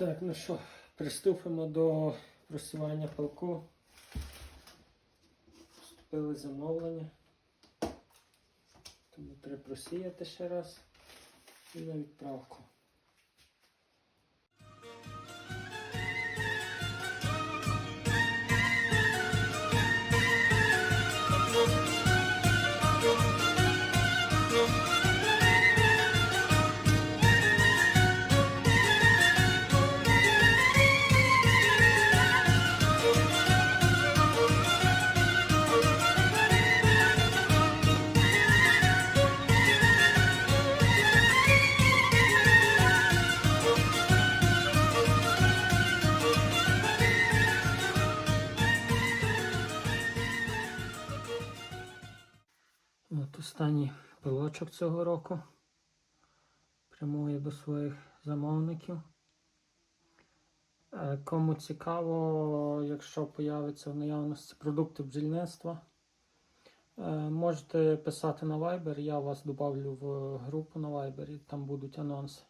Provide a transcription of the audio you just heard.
Так, ну що, приступимо до просування палку. Вступили замовлення. Тому треба просіяти ще раз і на відправку. От останній пилочок цього року. Прямує до своїх замовників. Е, Кому цікаво, якщо появиться в наявності продукти бджільництва, е, можете писати на Viber, я вас додавлю в групу на Viber, там будуть анонси.